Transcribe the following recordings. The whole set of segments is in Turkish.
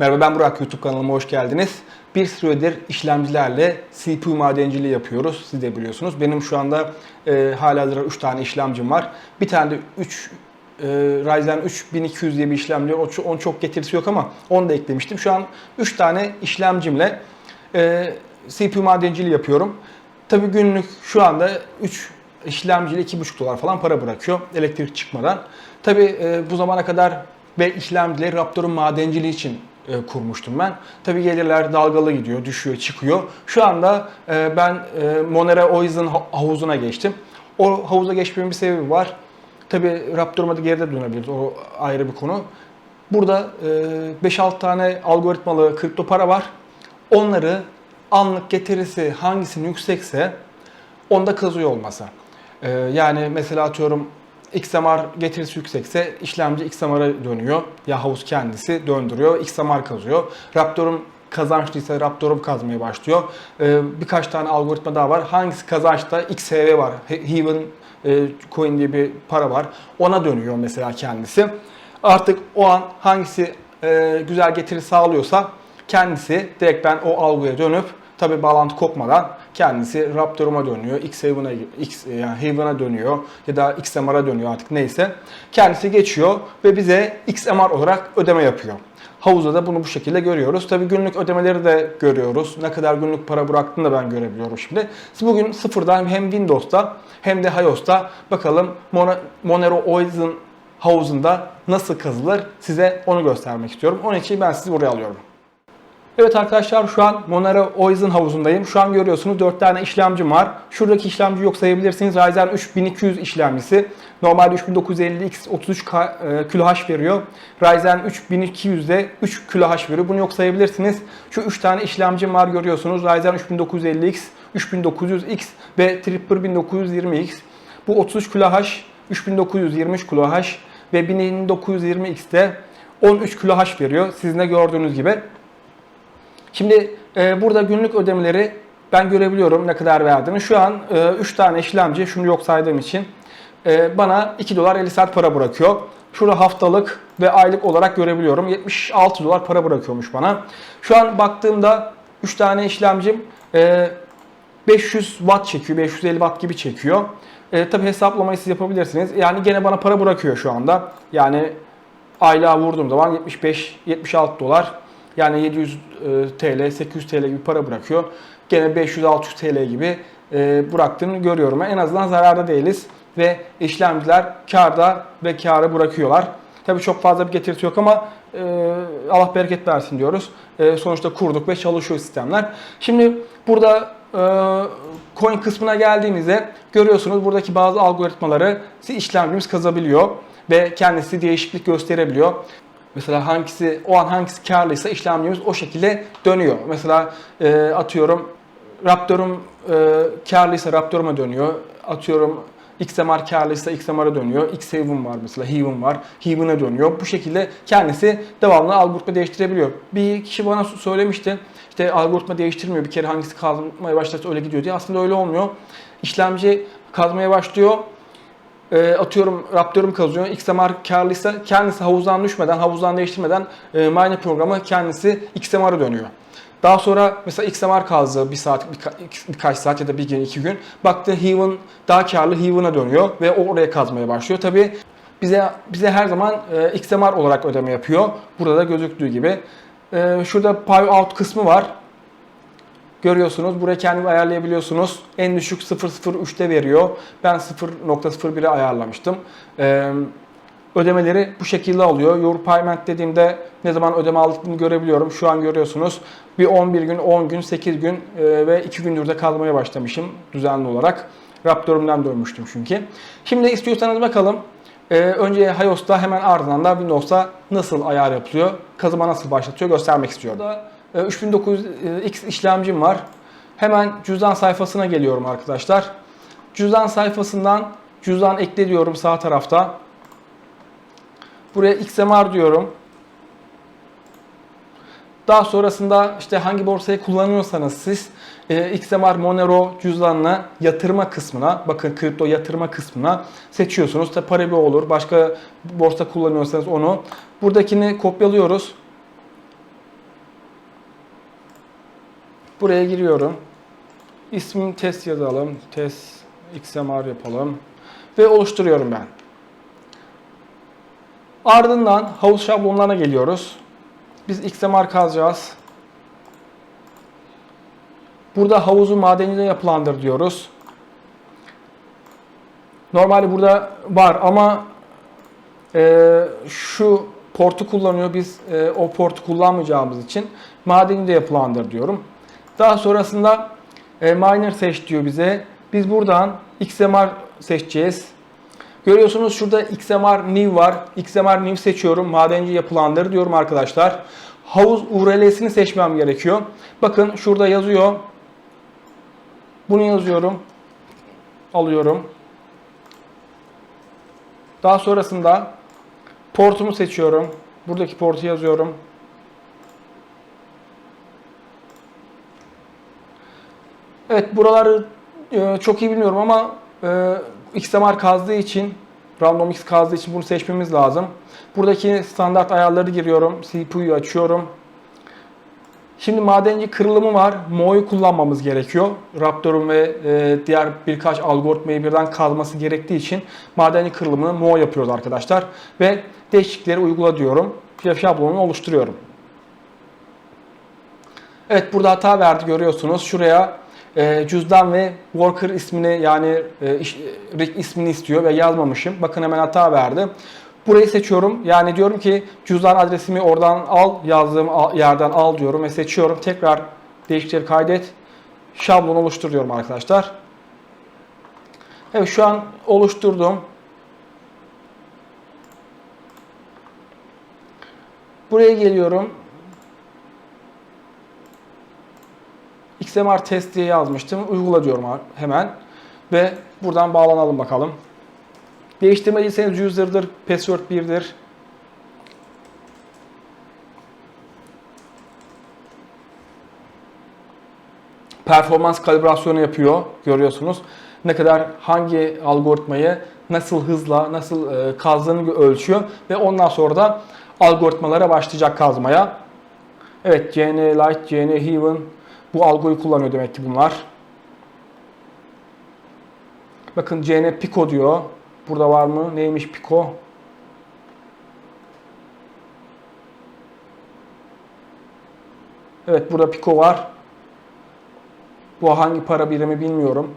Merhaba ben Burak YouTube kanalıma hoş geldiniz. Bir süredir işlemcilerle CPU madenciliği yapıyoruz. Siz de biliyorsunuz. Benim şu anda e, halihazırda 3 tane işlemcim var. Bir tane de 3 e, Ryzen 3 1200 diye bir işlemci. O, onun çok getirisi yok ama onu da eklemiştim. Şu an 3 tane işlemcimle e, CPU madenciliği yapıyorum. Tabii günlük şu anda 3 işlemciyle 2,5 dolar falan para bırakıyor elektrik çıkmadan. Tabii e, bu zamana kadar ve işlemcileri Raptor'un madenciliği için e, kurmuştum ben. Tabii gelirler dalgalı gidiyor, düşüyor, çıkıyor. Şu anda e, ben e, Monero Oiz'in ha- havuzuna geçtim. O havuza geçmemin bir sebebi var. Tabii Raptor'uma geride dönebiliriz. O ayrı bir konu. Burada e, 5-6 tane algoritmalı kripto para var. Onları anlık getirisi hangisinin yüksekse onda kazıyor olmasa. Ee, yani mesela atıyorum XMR getirisi yüksekse işlemci XMR'a dönüyor. Ya havuz kendisi döndürüyor. XMR kazıyor. Raptor'um kazançlıysa Raptor'um kazmaya başlıyor. Ee, birkaç tane algoritma daha var. Hangisi kazançta? XHV var. He- Heaven e, coin diye bir para var. Ona dönüyor mesela kendisi. Artık o an hangisi e, güzel getiri sağlıyorsa kendisi direkt ben o algıya dönüp tabi bağlantı kopmadan kendisi Raptor'uma dönüyor, X-Haven'a X, yani Haven'a dönüyor ya da XMR'a dönüyor artık neyse. Kendisi geçiyor ve bize XMR olarak ödeme yapıyor. Havuzda da bunu bu şekilde görüyoruz. Tabi günlük ödemeleri de görüyoruz. Ne kadar günlük para bıraktığını da ben görebiliyorum şimdi. Bugün sıfırdan hem Windows'ta hem de iOS'ta bakalım Mon- Monero Oiz'in havuzunda nasıl kazılır size onu göstermek istiyorum. Onun için ben sizi buraya alıyorum. Evet arkadaşlar şu an Monero Oiz'in havuzundayım. Şu an görüyorsunuz 4 tane işlemcim var. Şuradaki işlemci yok sayabilirsiniz. Ryzen 3 1200 işlemcisi. Normalde 3950X 33 K- e, kHz veriyor. Ryzen 3 1200'de 3 kHz veriyor. Bunu yok sayabilirsiniz. Şu 3 tane işlemcim var görüyorsunuz. Ryzen 3950X, 3900X ve 1920X. Bu 33 kHz, 3923 kHz ve 1920X'te 13 kHz veriyor. Sizin de gördüğünüz gibi. Şimdi e, burada günlük ödemeleri ben görebiliyorum ne kadar verdiğini. Şu an 3 tane işlemci şunu yok saydığım için e, bana 2 dolar 50 saat para bırakıyor. Şurada haftalık ve aylık olarak görebiliyorum. 76 dolar para bırakıyormuş bana. Şu an baktığımda 3 tane işlemcim e, 500 watt çekiyor, 550 watt gibi çekiyor. E, tabii hesaplamayı siz yapabilirsiniz. Yani gene bana para bırakıyor şu anda. Yani aylığa vurduğum zaman 75-76 dolar yani 700 e, TL, 800 TL gibi para bırakıyor. Gene 500-600 TL gibi e, bıraktığını görüyorum. En azından zararda değiliz ve işlemciler karda ve karı bırakıyorlar. Tabii çok fazla bir getirisi yok ama e, Allah bereket versin diyoruz. E, sonuçta kurduk ve çalışıyor sistemler. Şimdi burada coin kısmına geldiğimizde görüyorsunuz buradaki bazı algoritmaları işlemcimiz kazabiliyor ve kendisi değişiklik gösterebiliyor. Mesela hangisi o an hangisi karlıysa işlemcimiz o şekilde dönüyor. Mesela e, atıyorum Raptor'um e, karlıysa Raptor'uma dönüyor. Atıyorum XMR karlıysa XMR'a dönüyor. X-Haven var mesela, Haven var. Haven'a dönüyor. Bu şekilde kendisi devamlı algoritma değiştirebiliyor. Bir kişi bana söylemişti. İşte algoritma değiştirmiyor. Bir kere hangisi kazmaya başlarsa öyle gidiyor diye. Aslında öyle olmuyor. İşlemci kazmaya başlıyor e, atıyorum Raptor'um kazıyor. XMR karlıysa kendisi havuzdan düşmeden, havuzdan değiştirmeden e, mine programı kendisi XMR'a dönüyor. Daha sonra mesela XMR kazdı bir saat, birka, birkaç saat ya da bir gün, iki gün. Baktı Haven daha karlı Haven'a dönüyor ve oraya kazmaya başlıyor. Tabi bize bize her zaman e, XMR olarak ödeme yapıyor. Burada da gözüktüğü gibi. E, şurada Pay Out kısmı var. Görüyorsunuz. Buraya kendiniz ayarlayabiliyorsunuz. En düşük 0.03'te veriyor. Ben 0.01'e ayarlamıştım. Ee, ödemeleri bu şekilde alıyor. Your payment dediğimde ne zaman ödeme aldığını görebiliyorum. Şu an görüyorsunuz. Bir 11 gün, 10 gün, 8 gün e, ve 2 gündür de kalmaya başlamışım düzenli olarak. Raptor'umdan dönmüştüm çünkü. Şimdi istiyorsanız bakalım. Ee, önce iOS'ta hemen ardından da Windows'ta nasıl ayar yapılıyor, kazıma nasıl başlatıyor göstermek istiyorum. Burada 3900X işlemcim var. Hemen cüzdan sayfasına geliyorum arkadaşlar. Cüzdan sayfasından cüzdan ekle diyorum sağ tarafta. Buraya XMR diyorum. Daha sonrasında işte hangi borsayı kullanıyorsanız siz e, XMR Monero cüzdanına yatırma kısmına bakın kripto yatırma kısmına seçiyorsunuz. Tabi Paribu olur. Başka borsa kullanıyorsanız onu. Buradakini kopyalıyoruz. Buraya giriyorum. İsmim test yazalım. Test XMR yapalım. Ve oluşturuyorum ben. Ardından havuz şablonlarına geliyoruz. Biz XMR kazacağız. Burada havuzu madeninde yapılandır diyoruz. Normalde burada var ama e, şu portu kullanıyor. Biz e, o portu kullanmayacağımız için madeninde yapılandır diyorum. Daha sonrasında e, miner seç diyor bize. Biz buradan XMR seçeceğiz. Görüyorsunuz şurada XMR new var. XMR new seçiyorum. Madenci yapılandır diyorum arkadaşlar. Havuz URL'sini seçmem gerekiyor. Bakın şurada yazıyor. Bunu yazıyorum. Alıyorum. Daha sonrasında portumu seçiyorum. Buradaki portu yazıyorum. Evet buraları e, çok iyi bilmiyorum ama e, XMR kazdığı için Random X kazdığı için bunu seçmemiz lazım. Buradaki standart ayarları giriyorum. CPU'yu açıyorum. Şimdi madenci kırılımı var. Mo'yu kullanmamız gerekiyor. Raptor'un ve e, diğer birkaç algoritmayı birden kazması gerektiği için madenci kırılımını Mo yapıyoruz arkadaşlar. Ve değişiklikleri uygula diyorum. Şablonunu oluşturuyorum. Evet burada hata verdi görüyorsunuz. Şuraya e, cüzdan ve worker ismini yani e, iş, rig ismini istiyor ve yazmamışım. Bakın hemen hata verdi. Burayı seçiyorum. Yani diyorum ki cüzdan adresimi oradan al, yazdığım yerden al diyorum ve seçiyorum. Tekrar değişiklikleri kaydet. Şablon oluştur diyorum arkadaşlar. Evet şu an oluşturdum. Buraya geliyorum. XMR test diye yazmıştım. Uygula diyorum hemen. Ve buradan bağlanalım bakalım. Değiştirmediyseniz user'dır, password 1'dir. Performans kalibrasyonu yapıyor. Görüyorsunuz. Ne kadar hangi algoritmayı nasıl hızla, nasıl e, kazdığını ölçüyor. Ve ondan sonra da algoritmalara başlayacak kazmaya. Evet, CN Light, CN Heaven bu algoyu kullanıyor demek ki bunlar. Bakın CN Pico diyor. Burada var mı? Neymiş Pico? Evet burada Pico var. Bu hangi para birimi bilmiyorum.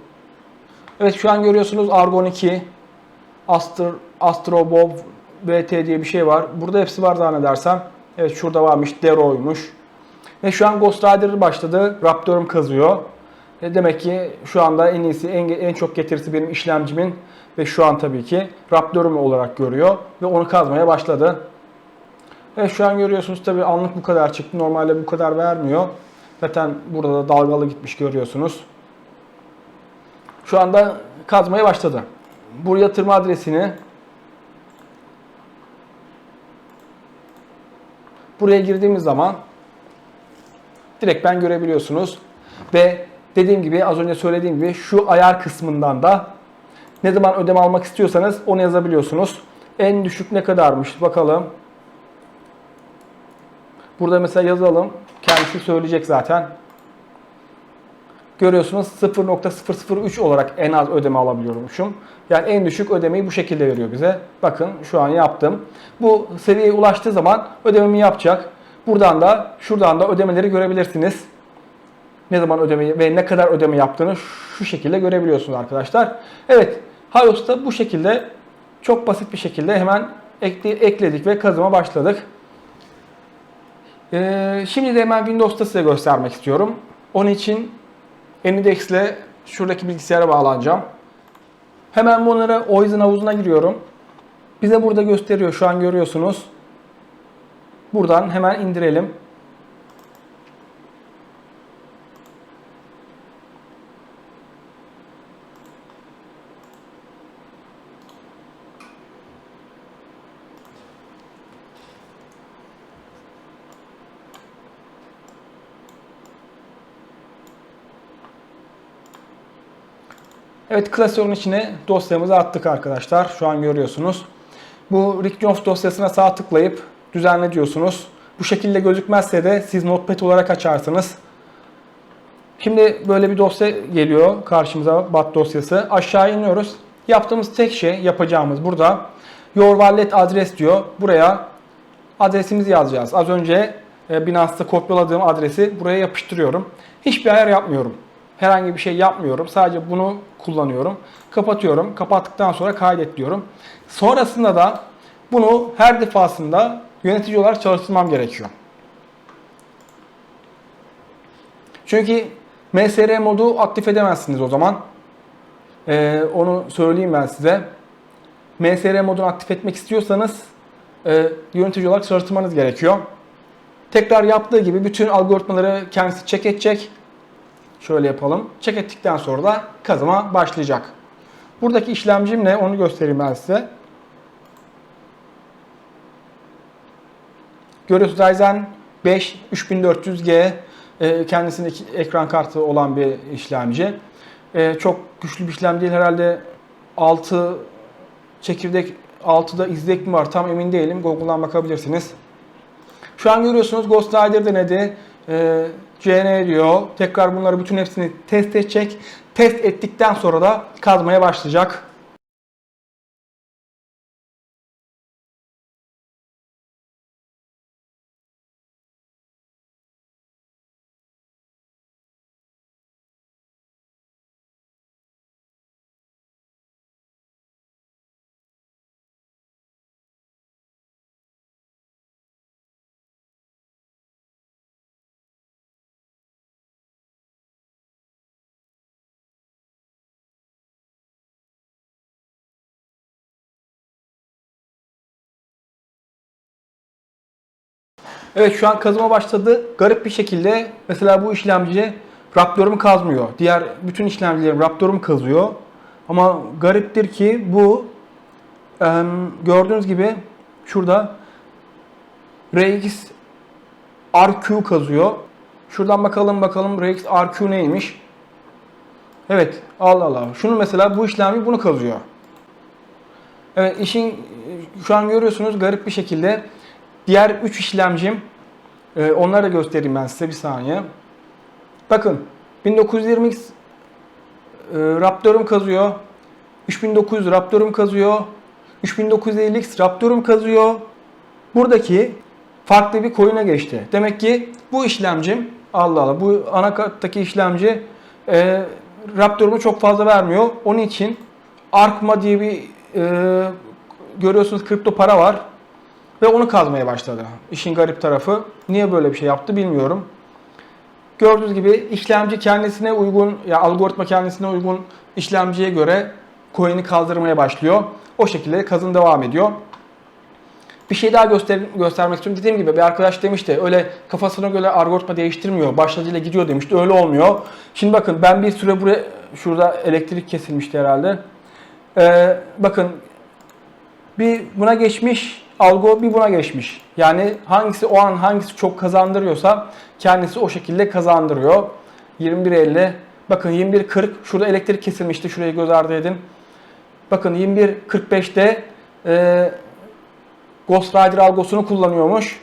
Evet şu an görüyorsunuz Argon 2, Astro, Astro Bob VT diye bir şey var. Burada hepsi var zannedersem. Evet şurada varmış Dero'ymuş. Ve şu an Ghost Rider başladı. Raptor'um kazıyor. E demek ki şu anda en iyisi, en, en çok getirisi benim işlemcimin ve şu an tabii ki Raptor'um olarak görüyor ve onu kazmaya başladı. Evet şu an görüyorsunuz tabii anlık bu kadar çıktı. Normalde bu kadar vermiyor. Zaten burada da dalgalı gitmiş görüyorsunuz. Şu anda kazmaya başladı. Bu yatırma adresini buraya girdiğimiz zaman direkt ben görebiliyorsunuz. Ve dediğim gibi az önce söylediğim gibi şu ayar kısmından da ne zaman ödeme almak istiyorsanız onu yazabiliyorsunuz. En düşük ne kadarmış bakalım. Burada mesela yazalım. Kendisi söyleyecek zaten. Görüyorsunuz 0.003 olarak en az ödeme alabiliyormuşum. Yani en düşük ödemeyi bu şekilde veriyor bize. Bakın şu an yaptım. Bu seviyeye ulaştığı zaman ödememi yapacak. Buradan da şuradan da ödemeleri görebilirsiniz. Ne zaman ödeme ve ne kadar ödeme yaptığını şu şekilde görebiliyorsunuz arkadaşlar. Evet, Hayos'ta bu şekilde çok basit bir şekilde hemen ekledik ve kazıma başladık. Ee, şimdi de hemen Windows'ta size göstermek istiyorum. Onun için Enidex ile şuradaki bilgisayara bağlanacağım. Hemen bunlara Oiz'in havuzuna giriyorum. Bize burada gösteriyor. Şu an görüyorsunuz. Buradan hemen indirelim. Evet klasörün içine dosyamızı attık arkadaşlar. Şu an görüyorsunuz. Bu Rickjones dosyasına sağ tıklayıp düzenle diyorsunuz. Bu şekilde gözükmezse de siz Notepad olarak açarsınız. Şimdi böyle bir dosya geliyor karşımıza BAT dosyası. Aşağı iniyoruz. Yaptığımız tek şey yapacağımız burada Your Wallet adres diyor. Buraya adresimizi yazacağız. Az önce e, Binance'da kopyaladığım adresi buraya yapıştırıyorum. Hiçbir ayar yapmıyorum. Herhangi bir şey yapmıyorum. Sadece bunu kullanıyorum. Kapatıyorum. Kapattıktan sonra kaydet diyorum. Sonrasında da bunu her defasında yönetici olarak çalıştırmam gerekiyor. Çünkü MSR modu aktif edemezsiniz o zaman. Ee, onu söyleyeyim ben size. MSR modunu aktif etmek istiyorsanız e, yönetici olarak çalıştırmanız gerekiyor. Tekrar yaptığı gibi bütün algoritmaları kendisi check edecek. Şöyle yapalım. Check ettikten sonra da kazıma başlayacak. Buradaki işlemcim ne? Onu göstereyim ben size. Görüyorsunuz Ryzen 5 3400G e, kendisindeki ekran kartı olan bir işlemci. E, çok güçlü bir işlem değil. Herhalde 6 çekirdek 6'da izlek mi var tam emin değilim. Google'dan bakabilirsiniz. Şu an görüyorsunuz Ghost Rider denedi. E, CN diyor. Tekrar bunları bütün hepsini test edecek. Test ettikten sonra da kazmaya başlayacak. Evet şu an kazıma başladı. Garip bir şekilde mesela bu işlemci Raptor'umu kazmıyor. Diğer bütün işlemcilerim Raptor'umu kazıyor. Ama gariptir ki bu gördüğünüz gibi şurada RX RQ kazıyor. Şuradan bakalım bakalım RX RQ neymiş? Evet Allah Allah. Şunu mesela bu işlemci bunu kazıyor. Evet işin şu an görüyorsunuz garip bir şekilde diğer 3 işlemcim e, onları da göstereyim ben size bir saniye. Bakın 1920X e, Raptor'um kazıyor. 3900 Raptor'um kazıyor. 3950X Raptor'um kazıyor. Buradaki farklı bir coin'e geçti. Demek ki bu işlemcim Allah Allah bu anakarttaki işlemci e, Raptor'umu çok fazla vermiyor. Onun için Arkma diye bir e, görüyorsunuz kripto para var. Ve onu kazmaya başladı. İşin garip tarafı. Niye böyle bir şey yaptı bilmiyorum. Gördüğünüz gibi işlemci kendisine uygun, ya algoritma kendisine uygun işlemciye göre coin'i kazdırmaya başlıyor. O şekilde kazın devam ediyor. Bir şey daha göster göstermek istiyorum. Dediğim gibi bir arkadaş demişti öyle kafasına göre algoritma değiştirmiyor. Başlacıyla gidiyor demişti. Öyle olmuyor. Şimdi bakın ben bir süre buraya şurada elektrik kesilmişti herhalde. Ee, bakın bir buna geçmiş, algo bir buna geçmiş. Yani hangisi o an hangisi çok kazandırıyorsa kendisi o şekilde kazandırıyor. 21.50 bakın 21.40 şurada elektrik kesilmişti. Şurayı göz ardı edin. Bakın 21.45'te e, Ghost Rider algosunu kullanıyormuş.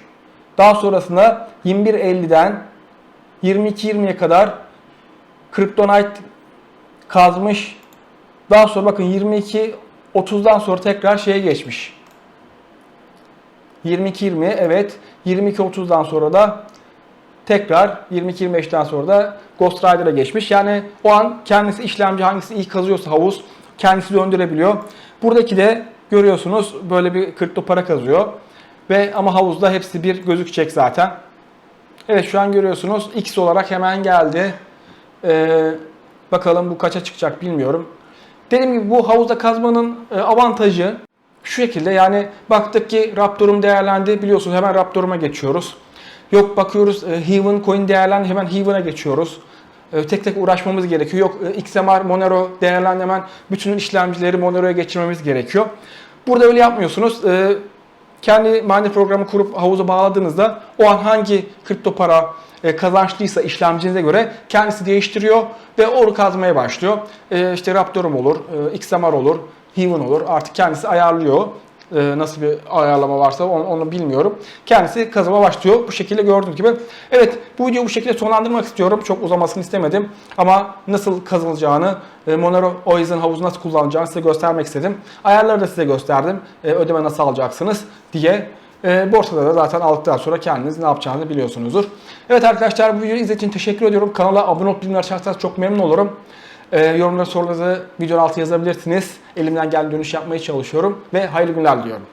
Daha sonrasında 21.50'den 22.20'ye kadar Kryptonite kazmış. Daha sonra bakın 22 30'dan sonra tekrar şeye geçmiş. 22-20 evet. 22-30'dan sonra da tekrar 22-25'ten sonra da Ghost Rider'a geçmiş. Yani o an kendisi işlemci hangisi iyi kazıyorsa havuz kendisi döndürebiliyor. Buradaki de görüyorsunuz böyle bir kripto para kazıyor. Ve ama havuzda hepsi bir gözükecek zaten. Evet şu an görüyorsunuz X olarak hemen geldi. Ee, bakalım bu kaça çıkacak bilmiyorum. Dediğim gibi bu havuzda kazmanın e, avantajı şu şekilde yani baktık ki Raptor'um değerlendi biliyorsunuz hemen Raptor'uma geçiyoruz. Yok bakıyoruz e, Heaven coin değerlendi hemen Heaven'a geçiyoruz. E, tek tek uğraşmamız gerekiyor. Yok XMR Monero değerlendi hemen bütün işlemcileri Monero'ya geçirmemiz gerekiyor. Burada öyle yapmıyorsunuz. Kendi miner programı kurup havuza bağladığınızda o an hangi kripto para e, kazançlıysa işlemcinize göre kendisi değiştiriyor ve onu kazmaya başlıyor. E, işte Raptor'um olur, e, XMR olur, Heaven olur artık kendisi ayarlıyor. e, nasıl bir ayarlama varsa onu, onu bilmiyorum. Kendisi kazıma başlıyor. Bu şekilde gördüğünüz gibi. Evet bu videoyu bu şekilde sonlandırmak istiyorum. Çok uzamasını istemedim. Ama nasıl kazılacağını, e, Monero Oiz'in havuzu nasıl kullanacağını size göstermek istedim. Ayarları da size gösterdim. E, ödeme nasıl alacaksınız diye. E, borsada da zaten aldıktan sonra kendiniz ne yapacağınızı biliyorsunuzdur. Evet arkadaşlar bu videoyu izlediğiniz için teşekkür ediyorum. Kanala abone olup bildirimleri açarsanız çok memnun olurum. E, yorumları sorularınızı videonun altına yazabilirsiniz. Elimden gelen dönüş yapmaya çalışıyorum ve hayırlı günler diliyorum.